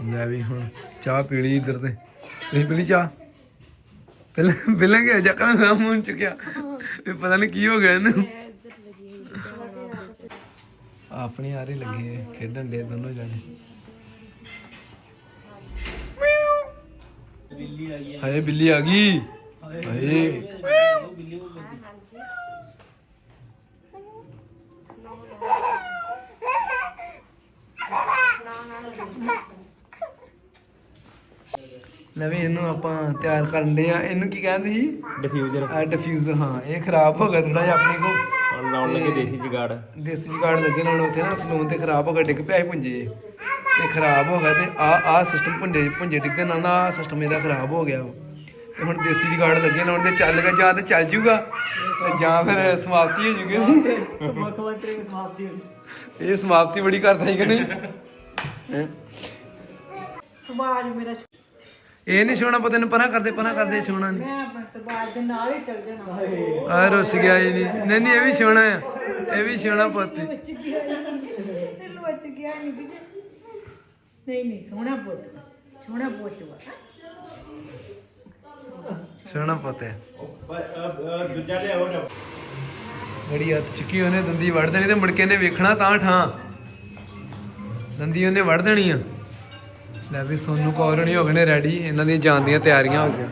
ਮੈਂ ਵੀ ਹੁਣ ਚਾਹ ਪੀ ਲਈ ਇੱਧਰ ਤੇ। ਤੁਸੀਂ ਪੀ ਲਈ ਚਾਹ? ਪਹਿਲਾਂ ਪਹਿਲਾਂ ਕਿ ਜੱਕਾਂ ਦਾ ਮੂੰਹ ਚੁੱਕਿਆ। ਵੀ ਪਤਾ ਨਹੀਂ ਕੀ ਹੋ ਗਿਆ ਇਹਨੂੰ। ਆਪਣੇ ਆਰੇ ਲੱਗੇ ਖੇਡਣ ਦੇ ਦੋਨੋਂ ਜਾਣੇ। ਬਿੱਲੀ ਆ ਗਈ ਹਾਏ, ਬਿੱਲੀ ਆ ਗਈ। ਹਾਏ। ਬਿੱਲੀ ਉਹ ਕਰਦੀ ਲੈ ਵੀ ਇਹਨੂੰ ਆਪਾਂ ਤਿਆਰ ਕਰਨ ਦੇ ਆ। ਇਹਨੂੰ ਕੀ ਕਹਿੰਦੇ ਸੀ? ਡਿਫਿਊਜ਼ਰ ਆ ਡਿਫਿਊਜ਼ਰ ਹਾਂ। ਇਹ ਖਰਾਬ ਹੋ ਗਿਆ ਥੋੜਾ ਜਿਹਾ ਆਪਣੇ ਕੋਲ। ਲਾਉਣ ਲੱਗੇ ਦੇਸੀ ਜਗਾੜ। ਦੇਸੀ ਜੁਗਾੜ ਲੱਗੇ ਨਾਲ ਉੱਥੇ ਨਾ ਸਲੂਨ ਤੇ ਖਰਾਬ ਹੋ ਗਿਆ ਡਿੱਗ ਪਿਆ ਸੀ ਪੁੰਜੇ ਤੇ ਖਰਾਬ ਹੋ ਗਿਆ ਤੇ ਆ ਆ ਸਿਸਟਮ ਪੁੰਜੇ ਪੁੰਜੇ ਡਿੱਗਣ ਨਾਲ ਨਾ ਆਹ ਸਿਸਟਮ ਇਹਦਾ ਖਰਾਬ ਹੋ ਗਿਆ। ਤੇ ਹੁਣ ਦੇਸੀ ਜੁਗਾੜ ਲੱਗੇ ਲਾਉਣ ਤੇ ਚੱਲ ਗਿਆ ਜਾਂ ਤੇ ਚੱਲ ਜੂਗਾ। ਤੇ ਜਾਂ ਫਿਰ ਸਮਾਪਤੀ ਹੋ ਜੂਗੀ। ਮੁੱਖ ਮੰਤਰੀ ਦੀ ਸਮਾਪਤੀ ਇਹ ਸਮਾਪਤੀ ਬੜੀ ਕਰਦਾ ਹੈ ਕਿ ਨਹੀਂ? ਹੈਂ? ਸਮਾਜ ਮੇਰਾ ਇਹ ਨਹੀਂ ਸੋਣਾ ਪਤਾ ਨੂੰ ਪਰਾਂ ਕਰਦੇ ਪਰਾਂ ਕਰਦੇ ਸੋਣਾ ਨਹੀਂ। ਮੈਂ ਆਪਣੇ ਦੇ ਨਾਲ ਹੀ ਚੱਲ ਜਾਣਾ। ਆ ਰੁੱਸ ਗਿਆ ਇਹ ਨਹੀਂ। ਨਹੀਂ ਨਹੀਂ ਇਹ ਵੀ ਸੋਣਾ ਆ। ਇਹ ਵੀ ਸੋਣਾ ਪੁੱਤ। ਬੱਚ ਗਿਆ ਇਹਨੂੰ ਬੱਚ ਗਿਆ ਨਹੀਂ ਕਿ ਨਹੀਂ ਨਹੀਂ ਸੋਹਣਾ ਪੁੱਤ। ਸੋਹਣਾ ਪੁੱਤ ਵਾ। ਸੋਣਾ ਪੁੱਤ। ਹੈ ਦੂਜਾ ਲਿਆਓ। ਨਾ ਗੜੀ ਹੱਥ ਚੁੱਕੀ ਉਹਨੇ ਦੰਦੀ ਵੜ ਦੇਣੀ ਤੇ ਮੁੜ ਕੇ ਇਹਨੇ ਵੇਖਣਾ ਤਾਂ ਠਾਂ। ਦੰਦੀ ਉਹਨੇ ਵੜ ਦੇਣੀ ਆ। ਲੈ ਵੀ ਸੋਨੂੰ ਕੌਰ ਨਹੀਂ ਹੋ ਗਏ ਨੇ ਰੈਡੀ ਇਹਨਾਂ ਦੀਆਂ ਜਾਣ ਦੀਆਂ ਤਿਆਰੀਆਂ ਹੋ ਗਈਆਂ।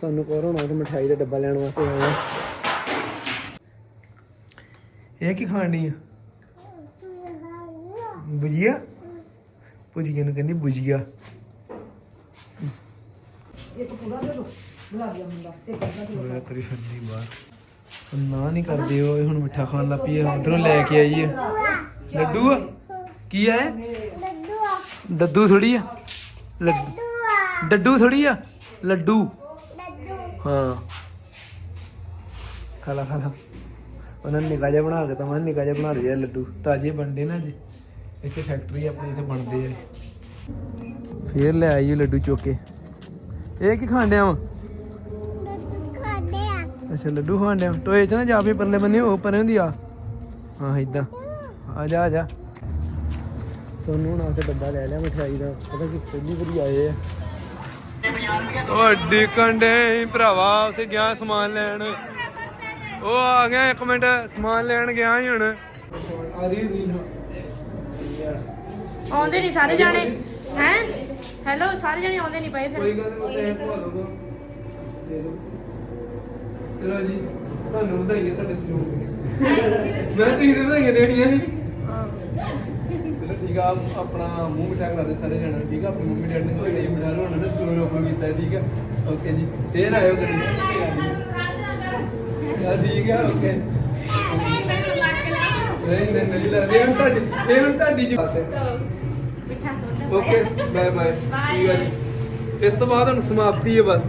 ਸੋਨੂੰ ਕੌਰ ਹੋਣਾ ਤੇ ਮਠਾਈ ਦਾ ਡੱਬਾ ਲੈਣ ਵਾਸਤੇ ਆਇਆ। ਇਹ ਕੀ ਖਾਣੀ ਆ? ਬੁਜੀਆ ਭੁਜੀਆ ਨੂੰ ਕਹਿੰਦੀ ਬੁਜੀਆ ਇੱਕ ਪੂਰਾ ਦੇ ਦੋ ਗੁਲਾਬ ਜਾਮੁਨ ਦਾ ਤੇ ਕਰਦਾ ਹੋਇਆ ਕਰੀ ਫਿਰਦੀ ਬਾਹਰ। ਨਾ ਨਹੀਂ ਕਰਦੇ ਉਹ ਇਹ ਹੁਣ ਮਿੱਠਾ ਖਾਣ ਲੱਗ ਪਈ ਹੈ ਉਧਰੋਂ ਲੈ ਕੇ ਆਈ ਹੈ ਲੱਡੂ ਆ? ਕੀ ਹੈ ਦੱਦੂ ਥੋੜੀ ਆ? ਲੱਡੂ ਡੱਡੂ ਥੋੜੀ ਆ? ਲੱਡੂ। ਹਾਂ। ਖਾਲਾ ਖਾਲਾ ਉਹਨਾਂ ਨੇ ਨਿਕਾ ਜਿਹਾ ਬਣਾ ਕੇ ਤਾਂ ਮੈਂ ਨਿਕਾ ਜਿਹਾ ਬਣਾ ਲਿਆ ਲੱਡੂ। ਤਾਜ਼ੇ ਬਣਦੇ ਨਾ ਜੀ। ਇੱਥੇ ਫੈਕਟਰੀ ਆਪਣੀ ਇੱਥੇ ਬਣਦੇ ਆ। ਫੇਰ ਲੈ ਆਈ ਲੱਡੂ ਚੁੱਕ। ਕੇ ਇਹ ਕੀ ਖਾਣ ਡਿਆ ਵਾ? ਅੱਛਾ, ਲੱਡੂ ਖਾਣ ਡਿਆ। ਟੋਏ ਚ ਨਾ ਜਾ ਫੇ ਪਰਲੇ ਬੰਨੇ ਉਹ ਪਰੇ ਹੁੰਦੀ ਆ। ਹਾਂ, ਇਦਾਂ। ਆ ਜਾ ਆ ਜਾ। ਸੋਨੂੰ ਨਾਲ ਤੇ ਡੱਬਾ ਲੈ ਲਿਆ ਮਠਿਆਈ ਦਾ। ਪਤਾ ਕਿ ਪਹਿਲੀ ਵਾਰੀ ਆਏ ਆ। ਓ ਡਿਕਣ ਦੇ ਭਰਾਵਾ ਉੱਥੇ ਗਿਆ ਸਮਾਨ ਲੈਣ। ਉਹ ਆ ਗਿਆ ਇੱਕ ਮਿੰਟ ਸਮਾਨ ਲੈਣ ਗਿਆ ਹੀ ਹੁਣ। ਆ ਰਹੀ ਰੀਲ ਆਉਂਦੇ ਨਹੀਂ ਸਾਰੇ ਜਾਣੇ ਹੈ? ਹੈਲੋ ਸਾਰੇ ਜਾਣੇ ਆਉਂਦੇ ਨਹੀਂ ਪਏ ਫਿਰ। ਕੋਈ ਗੱਲ ਨਹੀਂ ਮੈਂ ਪਵਾ ਦੂੰਗਾ ਦੇ ਦਿਓ ਚਲੋ ਜੀ ਤੁਹਾਨੂੰ ਵਧਾਈਆਂ ਤੁਹਾਡੇ ਦੀਆਂ ਮੈਂ ਤੁਸੀਂ ਤੇ ਵਧਾਈਆਂ ਦੇਣੀਆਂ ਨਹੀਂ ਚਲੋ ਠੀਕ ਆ ਆਪ- ਆਪਣਾ ਮੂੰਹ ਮਿਠਾ ਕਰਾ ਦੇ ਸਾਰੇ ਜਣੇ ਠੀਕ ਆ? ਆਪਣੀ ਮੰਮੀ ਡੈਡੀ ਨੇ ਕੋਈ ਨਹੀਂ ਮਿਠਾ ਲਓ ਉਹਨਾਂ ਨੇ ਸਲੂਨ ਓਪਨ ਕੀਤਾ ਹੈ, ਠੀਕ ਆ? ਓਕੇ ਜੀ ਫੇਰ ਆਇਓ ਕਰੀ। ਠੀਕ ਆ ਓਕੇ। ਨਹੀਂ ਨਹੀਂ ਨਹੀਂ ਲੱਗਦੀ ਇਹ ਹੁਣ ਤੁਹਾਡੀ ਇਹ ਹੁਣ ਤੁਹਾਡੀ ਜੀ ਮਿੱਠਾ ਸੋਡਾ ਓਕੇ ਬਾਏ ਬਾਏ। ਠੀਕ ਆ ਜੀ। ਇਸ ਤੋਂ ਬਾਅਦ ਹੁਣ ਸਮਾਪਤੀ ਹੈ ਬਸ।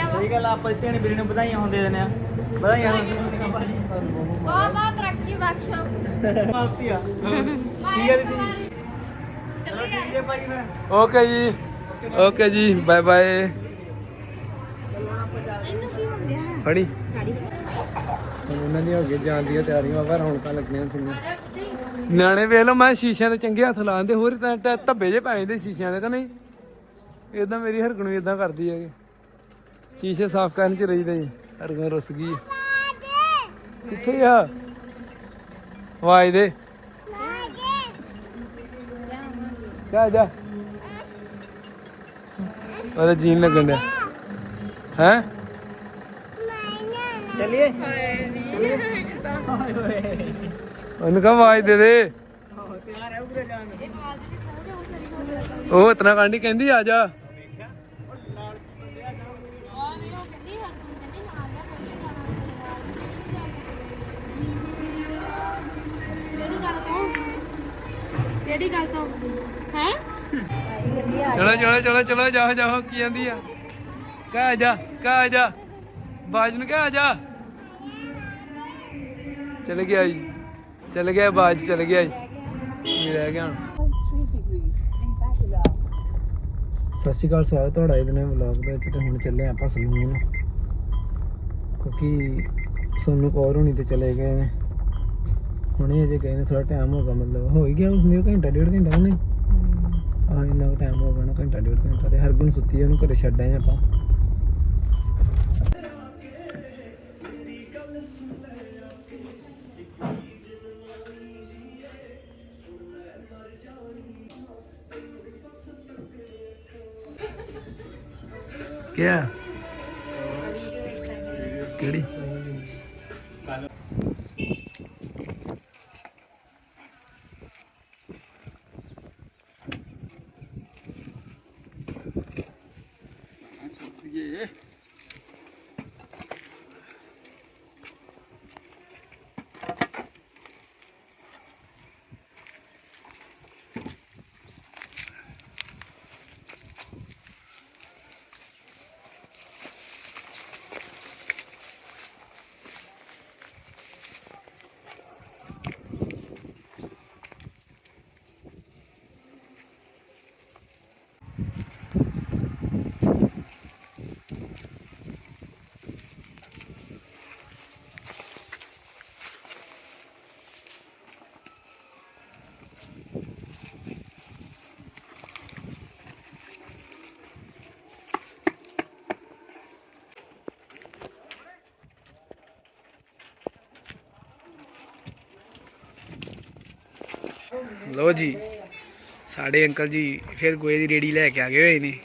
ਫਿਰ ਸਹੀ ਗੱਲ ਆ, ਆਪਾਂ ਇੱਥੇ ਨੇ ਵੀਰੇ ਨੂੰ ਵਧਾਈਆਂ ਹੁੰਦੇ ਦਿੰਦੇ ਆ। ਵਧਾਈਆਂ ਬਹੁਤ ਬਹੁਤ ਤਰੱਕੀ ਬਖਸ਼ੋ ਸਮਾਪਤੀ ਆ ਠੀਕ ਹੈ ਦੀਦੀ ਚਲੋ ਠੀਕ ਹੈ ਭਾਈ ਮੈਂ ਓਕੇ ਜੀ ਓਕੇ ਜੀ ਬਾਏ ਬਾਏ ਇਹਨੂੰ ਕੀ ਹੋ ਗਿਆ ਫੜੀ ਗਾੜੀ ਹੁਣ ਉਹਨਾਂ ਦੀਆਂ ਹੋ ਗਈਆਂ ਜਾਣ ਦੀਆਂ ਤਿਆਰੀਆਂ ਵਾ ਰੌਣਕਾਂ ਲੱਗੀਆਂ ਸੀਗੀਆਂ। ਨਿਆਣੇ ਵੇਖ ਲਓ ਮੈਂ ਸ਼ੀਸ਼ਿਆਂ ਤੇ ਚੰਗੇ ਹੱਥ ਲਾਉਂਦੇ ਹੋਰ ਤਾਂ ਤਾਂ ਧੱਬੇ ਜੇ ਪੈ ਜਾਂਦੇ ਸ਼ੀਸ਼ਿਆਂ ਦੇ ਕਿ ਨਹੀਂ? ਇਦਾਂ ਮੇਰੀ ਹਰਗਣ ਵੀ ਇਦਾਂ ਕਰਦੀ ਹੈਗੇ। ਸ਼ੀਸ਼ੇ ਸਾਫ਼ ਕਰਨ ਚ ਰਹੀਦਾ ਜੀ। ਹਰਗਣ ਰੁੱਸ ਗਈ ਕਿੱਥੇ ਆ ਵਾਜ ਦੇ। ਜਾ ਜਾ। ਉਹਦਾ ਜੀਨ ਲੱਗਣ ਡਿਆ। ਹੈ? ਚਲਿਏ? ਉਹਨੂੰ ਕਹ ਆਵਾਜ਼ ਦੇ ਦੇ। ਉਹ ਇਤਨਾ ਕਾਂਡੀ ਕਹਿੰਦੀ ਆ ਜਾ। ਕਿਹੜੀ ਗੱਲ ਤੋਂ ਹੈ? ਚਲੋ ਚਲੋ ਚਲੋ ਚਲੋ ਜਾਓ ਜਾਓ ਕੀ ਜਾਂਦੀ ਆ? ਕਹ ਆ ਜਾ ਕਹ ਆ ਜਾ। ਬਾਜ ਨੂੰ ਕਹ ਆ ਜਾ। ਚਲ ਗਿਆ ਜੀ। ਚਲ ਗਿਆ ਬਾਜ ਚਲ ਗਿਆ ਜੀ। ਇਹ ਰਹਿ ਗਿਆ ਹੁਣ? ਸਤਿ ਸ਼੍ਰੀ ਅਕਾਲ ਸਵਾਗਤ ਤੁਹਾਡਾ ਇਹਦੇ ਨੇ ਵਲੌਗ ਦੇ ਵਿੱਚ ਤੇ ਹੁਣ ਚੱਲੇ ਆਪਾਂ ਸਲੂਨ ਕਿਉਂਕਿ ਸੋਨੂੰ ਕੌਰ ਹੋਣੀ ਤੇ ਚਲੇ ਗਏ ਨੇ। ਹੁਣੇ ਅਜੇ ਗਏ ਨੇ ਥੋੜਾ ਟਾਈਮ ਹੋ ਗਿਆ ਮਤਲਬ ਹੋ ਹੀ ਗਿਆ ਉਸਨੇ ਘੰਟਾ ਡੇਢ ਘੰਟਾ ਉਹਨੇ। ਆ ਇੰਨਾ ਟਾਈਮ ਹੋ ਗਿਆ ਨਾ ਘੰਟਾ ਡੇਢ ਘੰਟਾ ਤੇ ਹਰਗੁਣ ਸੁੱਤੀ ਆ, ਉਹਨੂੰ ਘਰੇ ਛੱਡ ਆਏ ਆਪਾਂ। ਕਿਆ? ਕਿਹੜੀ? ਲੋ ਜੀ, ਸਾਡੇ ਅੰਕਲ ਜੀ ਫਿਰ ਗੋਏ ਦੀ ਰੇੜੀ ਲੈ ਕੇ ਆ ਗਏ ਹੋਏ ਨੇ।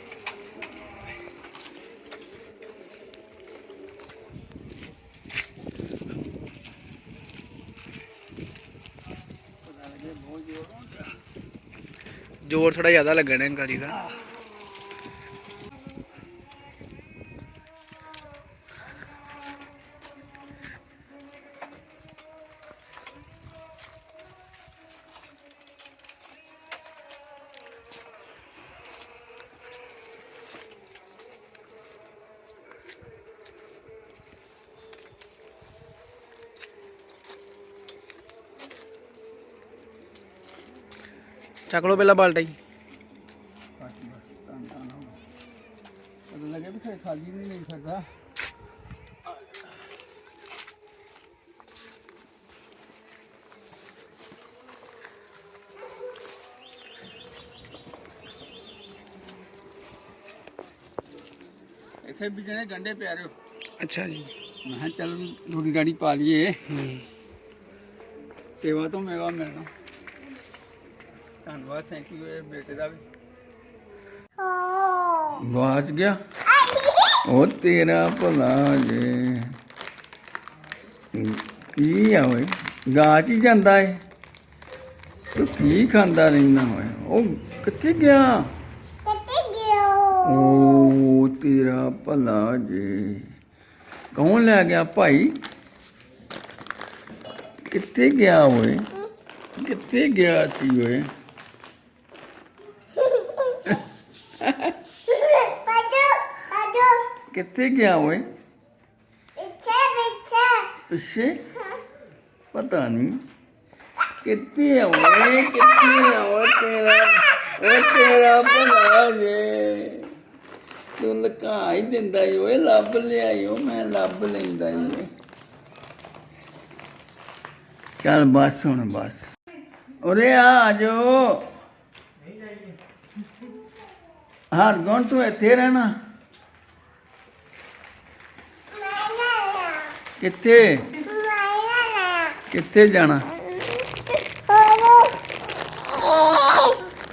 ਜ਼ੋਰ ਥੋੜਾ ਜ਼ਿਆਦਾ ਲੱਗਣਾ ਅੰਕਲ ਜੀ ਦਾ। ਚੱਕ ਲਓ ਪਹਿਲਾਂ ਬਾਲਟਾ ਜੀ ਪਤਾ ਲੱਗੇ ਵੀ ਫਿਰ ਖਾਲੀ ਨਹੀਂ ਨਹੀਂ ਸਕਦਾ ਇੱਥੇ ਵੀ ਜਣੇ ਗੰਡੇ ਪਿਆਰਿਓ ਅੱਛਾ ਜੀ। ਮੈਂ ਕਿਹਾ ਚੱਲ ਰੂੜੀ ਰਾੜੀ ਪਾ ਲਈਏ। ਸੇਵਾ ਤੋਂ ਮੇਵਾ ਮਿਲਣਾ। ਧੰਨਵਾਦ ਥੈਂਕ ਯੂ ਇਹ ਬੇਟੇ ਦਾ ਵੀ। ਗਵਾਚ ਗਿਆ? ਉਹ ਤੇਰਾ ਭਲਾ ਜੇ। ਕੀ ਆ ਓਏ? ਗਾਚ ਹੀ ਜਾਂਦਾ ਏ। ਤੂੰ ਕੀ ਖਾਂਦਾ ਰਹਿੰਦਾ ਓਏ? ਉਹ ਕਿੱਥੇ ਗਿਆ? ਉਹ ਤੇਰਾ ਭਲਾ ਜੇ। ਕੌਣ ਲੈ ਗਿਆ ਭਾਈ? ਕਿੱਥੇ ਗਿਆ ਓਏ? ਕਿੱਥੇ ਗਿਆ ਸੀ ਓਏ? ਕਿੱਥੇ ਗਿਆ ਓਏ? ਪਿੱਛੇ ਪਤਾ ਨਹੀਂ। ਕਿੱਥੇ ਆ ਓਏ? ਕਿੱਥੇ ਆ ਓਏ? ਤੇਰਾ ਓਏ ਤੇਰਾ ਭਲਾ ਜੇ। ਤੂੰ ਲਕਾ ਹੀ ਦਿੰਦਾ ਈ ਓਏ ਲੱਭ ਲਿਆਇਓ ਮੈਂ ਲੱਭ ਲੈਂਦਾ ਈ ਓਏ। ਚੱਲ ਬਸ ਹੁਣ ਬਸ। ਉਰੇ ਆ ਆਜੋ ਹਰ ਗੌਣ ਤੂੰ ਇੱਥੇ ਰਹਿਣਾ? ਕਿੱਥੇ? ਕਿੱਥੇ ਜਾਣਾ?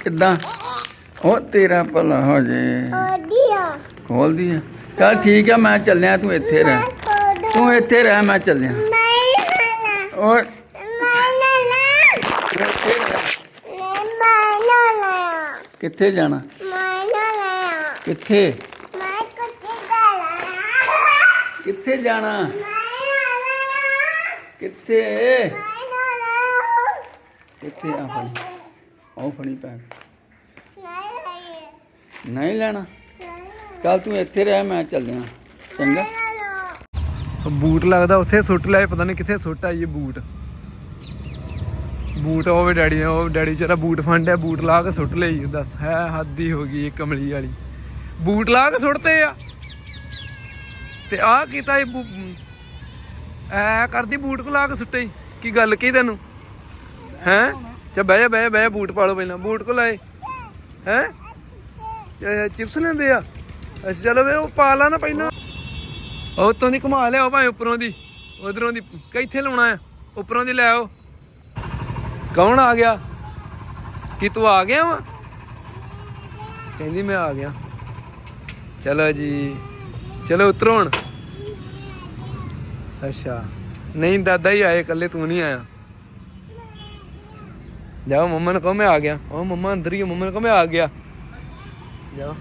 ਕਿੱਦਾਂ? ਉਹ ਤੇਰਾ ਭਲਾ ਹੋ ਜੇ। ਖੋਲ ਦੀ ਚੱਲ ਠੀਕ ਆ, ਮੈਂ ਚੱਲਿਆ, ਤੂੰ ਇੱਥੇ ਰਹਿ। ਤੂੰ ਇੱਥੇ ਰਹਿ, ਮੈਂ ਚੱਲਿਆ। ਔਰ ਕਿੱਥੇ ਜਾਣਾ? ਕਿੱਥੇ? ਕਿੱਥੇ ਜਾਣਾ? ਕਿੱਥੇ? ਕਿੱਥੇ ਆ ਫੜੀ? ਆਹ ਫੜੀ ਪੈ ਨਹੀਂ ਲੈਣਾ। ਚੱਲ ਤੂੰ ਇੱਥੇ ਰਹਿ, ਮੈਂ ਚੱਲਿਆ ਚੰਗਾ। ਬੂਟ ਲੱਗਦਾ ਉੱਥੇ ਸੁੱਟ ਲਿਆ, ਪਤਾ ਨਹੀਂ ਕਿੱਥੇ ਸੁੱਟ ਆਈ ਇਹ ਬੂਟ। ਬੂਟ ਉਹ ਡੈਡੀ ਨੇ, ਉਹ ਡੈਡੀ ਚਰਾ ਬੂਟ ਫੰਡਿਆ ਬੂਟ ਲਾ ਕੇ ਸੁੱਟ ਲਈ। ਦੱਸ, ਹੈ ਹੱਦੀ ਹੋ ਗਈ ਇਹ ਕਮਲੀ ਵਾਲੀ। ਬੂਟ ਲਾ ਕੇ ਸੁੱਟਦੇ ਆ। ਤੇ ਆਹ ਕੀਤਾ ਇਹ ਐ ਕਰਦੀ ਬੂਟ ਕੋ ਲਾ ਕੇ ਸੁੱਟੇ ਕੀ ਗੱਲ ਕੀ ਤੈਨੂੰ? ਹੈ? ਚਾ ਬਹਿ ਜਾ ਬਹਿ ਜਾ ਬਹਿ ਜਾ, ਬੂਟ ਪਾ ਲੋ ਪਹਿਲਾਂ। ਬੂਟ ਕੋ ਲਾਏ ਹੈ? ਚਿਪਸ ਲੈਂਦੇ ਆ? ਅੱਛਾ, ਚਲੋ ਵੇ, ਉਹ ਪਾ ਲਾ ਨਾ ਪਹਿਲਾਂ। ਉਹ ਉੱਤੋਂ ਦੀ ਘੁਮਾ ਲਿਆਓ ਭਾਵੇਂ ਉੱਪਰੋਂ ਦੀ। ਉਧਰੋਂ ਦੀ ਕਿੱਥੇ ਲਾਉਣਾ ਆ। ਉੱਪਰੋਂ ਦੀ ਲੈ ਆਓ। ਕੌਣ ਆ ਗਿਆ? ਕੀ ਤੂੰ ਆ ਗਿਆ ਵਾ? ਕਹਿੰਦੀ ਮੈਂ ਆ ਗਿਆ। ਚਲੋ ਜੀ। ਚਲੋ, ਉਤਰੋ ਹੁਣ। ਅੱਛਾ। ਨਹੀਂ ਦਾਦਾ ਹੀ ਆਏ ਇਕੱਲੇ ਤੂੰ ਨਹੀਂ ਆਇਆ। ਜਾਓ ਮੰਮਾ ਨੂੰ ਕਹੋ ਮੈਂ ਆ ਗਿਆ। ਉਹ ਮੰਮਾ ਅੰਦਰ ਹੀ ਆ, ਮੰਮਾ ਨੂੰ ਕਹੋ ਮੈਂ ਆ ਗਿਆ। ਜਾਓ।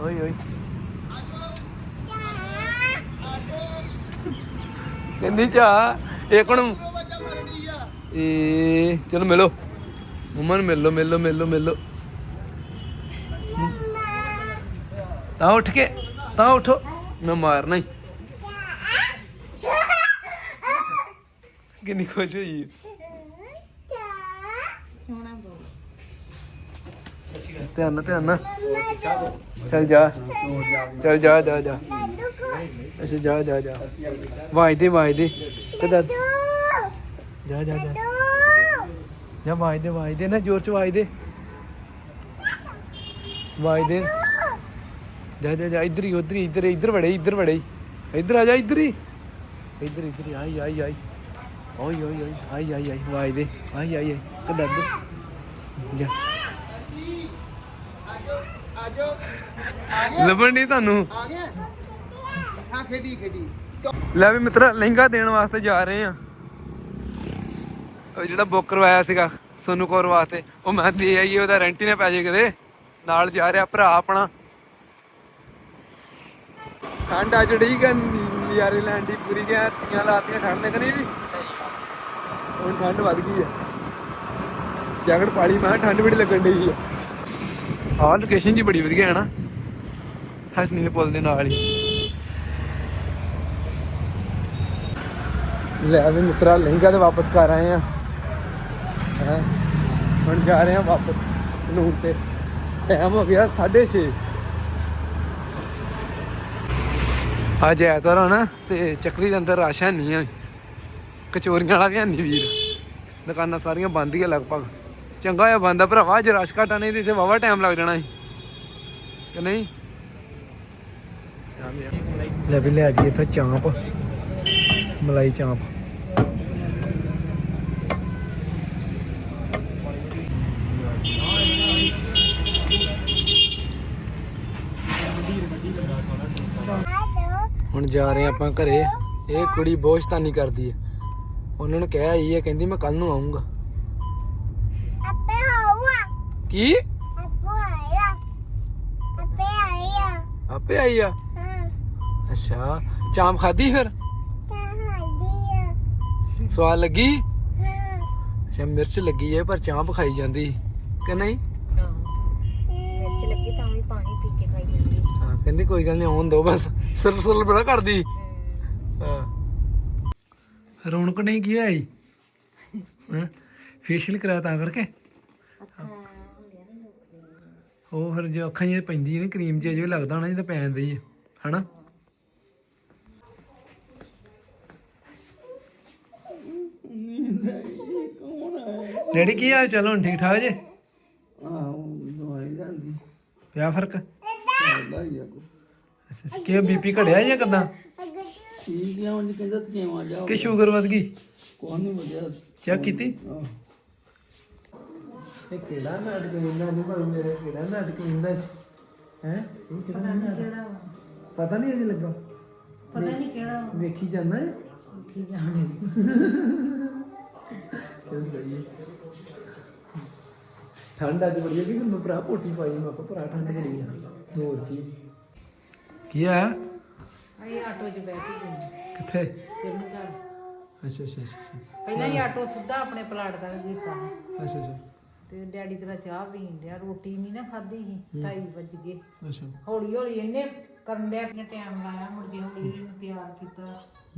ਓਏ ਓਏ। ਕਹਿੰਦੀ ਚਾ ਇੱਕ ਹੁਣ ਇਹ ਚਲੋ ਮਿਲੋ। ਮੰਮਾ ਨੂੰ ਮਿਲ ਲੋ ਮਿਲ ਲਓ ਮਿਲ ਲਓ ਮਿਲ। ਲਓ ਤਾਂ ਉੱਠ ਕੇ ਤਾਂ ਉਠੋ। ਮੈਂ ਮਾਰਨਾ ਹੀ। ਕਿੰਨੀ ਖੁਸ਼ ਹੋਈ? ਹੈ। ਧਿਆਨ ਨਾਲ ਧਿਆਨ ਨਾਲ। ਚੱਲ ਜਾ। ਚੱਲ ਜਾ ਜਾ ਜਾ। ਅੱਛਾ ਜਾ ਜਾ ਜਾ। ਵਾਜਦੇ ਵਾਜਦੇ ਤੇ ਦੱਸ। ਜਾ ਜਾ ਜਾ। ਜਾ ਵਾਜਦੇ ਵਾਜਦੇ ਨਾ ਜ਼ੋਰ ਚ ਵਾਜਦੇ ਵਾਜਦੇ ਜਾ ਜਾ ਜਾ। ਇੱਧਰ ਹੀ ਉੱਧਰ ਹੀ ਇੱਧਰ ਇੱਧਰ ਵੜੇ ਇੱਧਰ ਵੜੇ। ਇੱਧਰ ਆ ਜਾ ਇੱਧਰ ਹੀ। ਇੱਧਰ ਇੱਧਰ ਹੀ, ਆਈ ਆਈ ਆਈ। ਓਏ ਓਏ ਓਏ ਆਈ ਆਈ ਆਈ ਵਾਜਦੇ ਆਈ ਆਈ ਆਈ ਤੇ ਦੱਸ ਜਾ ਲੱਭਣ ਨਹੀਂ ਤੁਹਾਨੂੰ ਹਾਂ ਖੇਡੀ ਖੇਡੀ ਲੈ ਵੀ ਮਿੱਤਰਾ ਲਹਿੰਗਾ ਦੇਣ ਵਾਸਤੇ ਜਾ ਰਹੇ ਆ। ਉਹ ਜਿਹੜਾ ਬੁੱਕ ਕਰਵਾਇਆ ਸੀਗਾ, ਸੋਨੂ ਕੌਰ ਵਾਸਤੇ, ਉਹ ਮੈਂ ਦੇ ਆਈਏ ਉਹਦਾ ਰੈਂਟ ਹੀ ਨਾ ਪੈ ਜੇ ਕਿਤੇ। ਨਾਲ ਜਾ ਰਿਹਾ ਭਰਾ ਆਪਣਾ। ਠੰਡ ਆ ਜਿਹੜੀ ਕਿ ਨਜ਼ਾਰੇ ਲੈਣ ਦੀ ਪੂਰੀ ਗਿਆ ਤੀਆਂ ਲਾਤੀਆਂ ਠੰਡ ਨੇ ਕਿ ਵੀ। ਠੰਡ ਵੱਧ ਗਈ ਆ। ਜੈਕਟ ਪਾਲੀ, ਮੈਂ ਕਿਹਾ ਠੰਡ ਬੜੀ ਲੱਗਣ ਡਈ ਆ। ਆਹ ਲੋਕੇਸ਼ਨ ਜੀ ਬੜੀ ਵਧੀਆ ਹੈ ਨਾ। ਹਸਨੀ ਦੇ ਪੁੱਲ ਦੇ ਨਾਲ ਹੀ। ਲੈ ਵੀ ਮਿੱਤਰਾ, ਲਹਿੰਗਾ ਤੇ ਵਾਪਸ ਕਰ ਆਏ ਆ। ਹੈਂ? ਹੁਣ ਜਾ ਰਹੇ ਆ ਵਾਪਸ ਸਲੂਨ ਤੇ। ਟਾਈਮ ਹੋ ਗਿਆ 6:30 ਅੱਜ ਐਤਵਾਰ ਆ ਨਾ, ਤੇ ਚੱਕਰੀ ਦੇ ਅੰਦਰ ਰਾਸ਼ਨ ਨਹੀਂ ਆ। ਕਚੋਰੀਆਂ ਵਾਲਾ ਵੀ ਹੈ ਨਹੀਂ ਵੀਰ। ਦੁਕਾਨਾਂ ਸਾਰੀਆਂ ਬੰਦ ਹੀ ਆ ਲਗਭਗ। ਚੰਗਾ ਹੋਇਆ ਬੰਦ ਆ ਭਰਾਵਾ ਜੇ ਰਸ਼ ਘਟਾ ਨਹੀਂ ਤੇ ਇੱਥੇ ਵਾਵਾ ਟਾਈਮ ਲੱਗ ਜਾਣਾ ਸੀ। ਕਿ ਨਹੀਂ? ਲੈ ਵੀ ਲੈ ਜੀ, ਇੱਥੇ ਚਾਂਪ। ਮਲਾਈ ਚਾਂਪ। ਹੁਣ ਜਾ ਰਹੇ ਆਪਾਂ ਘਰੇ। ਇਹ ਕੁੜੀ ਬਹੁਤ ਸ਼ਤਾਨੀ ਕਰਦੀ ਹੈ ਉਹਨਾਂ ਨੂੰ ਕਹਿ ਆਈ ਹੈ ਕਹਿੰਦੀ ਮੈਂ ਕੱਲ ਨੂੰ ਆਉਂਗਾ ਕੀ? ਆਪੇ ਆਈ ਆ? ਅੱਛਾ ਚਾਂਪ ਖਾਦੀ ਫਿਰ? ਸਵਾਦ ਲੱਗੀ? ਅੱਛਾ ਮਿਰਚ ਲੱਗੀ ਹੈ ਪਰ ਚਾਂਪ ਖਾਈ ਜਾਂਦੀ ਕਿ ਨਹੀਂ? ਮਿਰਚ ਲੱਗੀ ਤਾਂ ਵੀ ਪਾਣੀ ਪੀ ਕੇ ਖਾਈ ਜਾਂਦੀ। ਹਾਂ ਕਹਿੰਦੀ ਕੋਈ ਗੱਲ ਨਹੀਂ ਆਉਣ ਦੋ ਬਸ। ਸੁਰ ਸੁਰ ਬੜਾ ਕਰਦੀ। ਹਾਂ ਰੌਣਕ ਨਹੀਂ ਕੀ ਆਈ? ਫੇਸ਼ੀਅਲ ਕਰਾਇਆ ਤਾਂ ਕਰਕੇ? ਉਹ ਫਿਰ ਜੋ ਅੱਖਾਂ ਜਿਹੀਆਂ ਪੈਂਦੀ ਨੇ ਕਰੀਮ ਜਿਹਾ ਜਿਹਾ ਲੱਗਦਾ ਹੋਣਾ ਜਿੱਦਾਂ ਪੈਂਦੀ ਹੈ ਹਨਾ? ਡੈਡੀ ਕੀ ਹਾਲ ਚਾਲ ਹੁਣ ਠੀਕ ਠਾਕ ਜੇ? ਜਾਂਦੀ ਪਿਆ ਫ਼ਰਕ? ਅੱਛਾ। ਕੀ ਬੀਪੀ ਘਟਿਆ ਜਾਂ ਕਿਦਾਂ? ਠੀਕ ਆ ਉਂਝ ਕਹਿੰਦਾ ਤੇ ਕਿਵੇਂ ਆ ਜਾ ਕਿ ਸ਼ੂਗਰ ਵੱਧ ਗਈ? ਕੋਈ ਨਹੀਂ ਵਧੀਆ। ਚੈੱਕ ਕੀਤੀ? ਆਹ, ਇਹ ਕਿਹੜਾ ਨਾਟਕ ਇੰਦਾ ਨਹੀਂ ਪਰ ਮੇਰੇ? ਕਿਹੜਾ ਨਾਟਕ ਇੰਦਾ ਹੈ? ਇਹ ਕਿਹੜਾ ਨਾਟਕ? ਪਤਾ ਨਹੀਂ ਅਜੇ ਲੱਗਾ। ਪਤਾ ਨਹੀਂ ਕਿਹੜਾ ਵੇਖੀ ਜਾਂਦਾ ਹੈ ਕੀ ਜਾਣੇ ਚਲ ਸਹੀ ਠੰਡ ਅੱਜ ਬੜੀ ਹੈ ਕਿ ਮੈਂ ਭਰਾ ਪੋਟੀ ਪਾਈ ਮੈਂ ਕਿਹਾ ਭਰਾ ਠੰਡ ਬੜੀ ਹੈ ਹੋਰ ਕੀ? ਕੀ ਆ ਅਸੀਂ ਆਟੋ 'ਚ ਬੈਠ ਕੇ ਗਏ ਕਿੱਥੇ? ਕਿਰਨ ਘਰ। ਅੱਛਾ ਅੱਛਾ ਅੱਛਾ ਪਹਿਲਾਂ ਹੀ ਆਟੋ ਸਿੱਧਾ ਆਪਣੇ ਪਲਾਟ ਤੱਕ ਕੀਤਾ ਅੱਛਾ ਅੱਛਾ। ਤੇ ਡੈਡੀ ਤੇਰਾ ਚਾਹ ਪੀਣ ਡਿਆ ਰੋਟੀ ਨਹੀਂ ਨਾ ਖਾਧੀ ਸੀ 2:30 ਵੱਜ ਗਏ। ਅੱਛਾ। ਹੌਲੀ ਹੌਲੀ ਇਹਨੇ ਕਰਨ ਡਿਆ ਆਪਣੇ ਟਾਈਮ ਲਾਇਆ ਮੁੜ ਕੇ ਹੌਲੀ ਹੌਲੀ ਇਹਨੂੰ ਤਿਆਰ ਕੀਤਾ।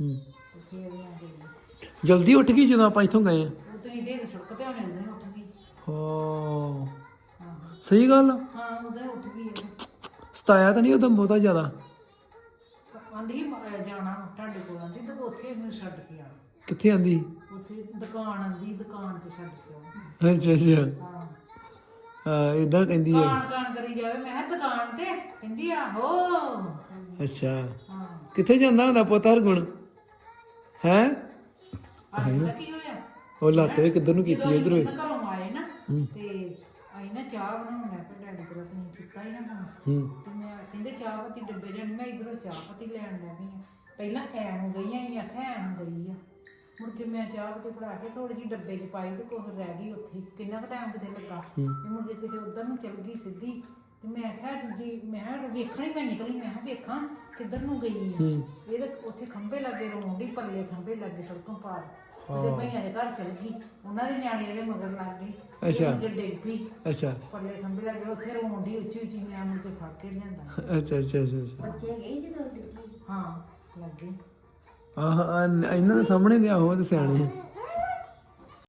ਹੂੰ। ਤੇ ਫੇਰ ਇਹ ਆ ਗਈ ਜਲਦੀ ਉੱਠ ਗਈ ਜਦੋਂ ਆਪਾਂ ਇੱਥੋਂ ਗਏ ਆ? ਉਹ ਤੁਸੀਂ ਦੇ ਸੜਕ ਤੇ ਆਉਂਦੇ ਹੁੰਦੇ ਉੱਠ ਗਈ। ਹਾਂ। ਸਹੀ ਗੱਲ ਆ। ਹਾਂ ਉਹਦਾ ਉੱਠ ਗਈ। ਸਤਾਇਆ ਤਾਂ ਨਹੀਂ ਉਦੋਂ ਬਹੁਤਾ ਜ਼ਿਆਦਾ? ਆਂਦੀ ਸੀ, ਮ- ਜਾਣਾ ਤੁਹਾਡੇ ਕੋਲ ਆਂਦੀ ਤੇ ਉੱਥੇ ਮੈਨੂੰ ਛੱਡ ਕੇ ਆ ਕਿੱਥੇ ਆਂਦੀ ਉੱਥੇ ਦੁਕਾਨ ਆਂਦੀ ਦੁਕਾਨ ਤੇ ਛੱਡ ਕੇ ਆ ਅੱਛਾ ਅੱਛਾ। ਹਾਂ। ਇਦਾਂ ਕਹਿੰਦੀ ਹੈ ਕਾਨ ਕਾਨ ਕਰੀ ਜਾਵੇ ਮੈਂ ਕਿਹਾ ਦੁਕਾਨ ਤੇ ਕਹਿੰਦੀ ਆਹੋ ਅੱਛਾ। ਹਾਂ। ਕਿੱਥੇ ਜਾਂਦਾ ਹੁੰਦਾ ਪੁੱਤ ਹਰਗੁਣ? ਹੈ? ਆਹ ਕੀ ਹੋਇਆ? ਉਹ ਲੱਤ ਵੇ ਕਿੱਧਰ ਨੂੰ ਕੀਤੀ ਉਧਰ ਜਦੋਂ ਘਰੋਂ ਆਏ ਨਾ ਤੇ ਆਈ ਨਾ ਚਾਹ ਬਣਾਉਣ ਲੱਗ ਪਏ ਡੈਡੀ ਕੋਲ ਤੁਸੀਂ ਕੀਤਾ ਹੀ ਨਾ ਹੁਣ ਹੂੰ। ਤੇ ਮੈਂ ਕਹਿੰਦੇ ਚਾਹ ਪੱਤੀ ਡੱਬੇ ਜਾਣੀ ਮੈਂ ਇਧਰੋਂ ਚਾਹ ਪੱਤੀ ਲੈਣ ਲੱਗ ਆ ਪਹਿਲਾਂ ਐ ਨੂੰ ਗਈ ਆ ਇਹ ਆਖਿਆ ਐ ਨੂੰ ਗਈ ਆ। ਮੁੜ ਕੇ ਮੈਂ ਚਾਹ ਪੱਤੀ ਫੜਾ ਕੇ ਥੋੜੀ ਜਿਹੀ ਡੱਬੇ 'ਚ ਪਾਈ ਤੇ ਕੁਝ ਰਹਿ ਗਈ ਉੱਥੇ। ਹੀ। ਕਿੰਨਾ ਕੁ ਟਾਈਮ ਕਿਤੇ ਲੱਗਾ। ਤੇ ਮੁੜ ਕੇ ਕਿਤੇ ਉਧਰ ਨੂੰ ਚਲ ਗਈ ਸਿੱਧੀ। ਤੇ ਮੈਂ ਆਖਿਆ ਦੂਜੀ ਮੈਂ ਕਿਹਾ ਵੇਖਣ ਹੀ ਮੈਂ ਨਿਕਲੀ ਮੈਂ ਕਿਹਾ ਵੇਖਾਂ ਕਿੱਧਰ ਨੂੰ ਗਈ ਆ। ਇਹ ਤਾਂ ਉੱਥੇ ਖੰਭੇ ਲੱਗੇ ਰੋਂਦੀ ਪੱਲੇ ਖੰਭੇ ਲੱਗੇ ਸੜਕੋਂ ਪਾਰ। ਉਹਦੇ ਭਈਆਂ ਦੇ ਘਰ ਚਲ ਗਈ। ਉਹਨਾਂ ਦੇ ਨਿਆਣੇ ਇਹਦੇ ਮਗਰ ਲੱਗ ਗਏ। ਅੱਛਾ। ਕੇ ਡਿੱਗ ਪਈ। ਅੱਛਾ। ਪੱਲੇ ਖੰਭੇ ਲੱਗੇ ਉੱਥੇ ਰੋਂਦੀ ਉੱਚੀ ਉੱਚੀ ਮੈਂ ਮੁੜ ਕੇ ਫੜ ਕੇ ਲਿਆਂਦਾ। ਅੱਛਾ ਅੱਛਾ ਅੱਛਾ ਅੱਛਾ। ਬੱਚੇ ਗਏ ਜਦੋਂ ਡਿੱਗੀ ਹਾਂ ਲੱਗੇ। ਆਹ ਆਹ ਇਹਨਾਂ ਦੇ ਸਾਹਮਣੇ ਦੇ ਆਹੋ ਤੇ ਸਿਆਣੇ। ਆ।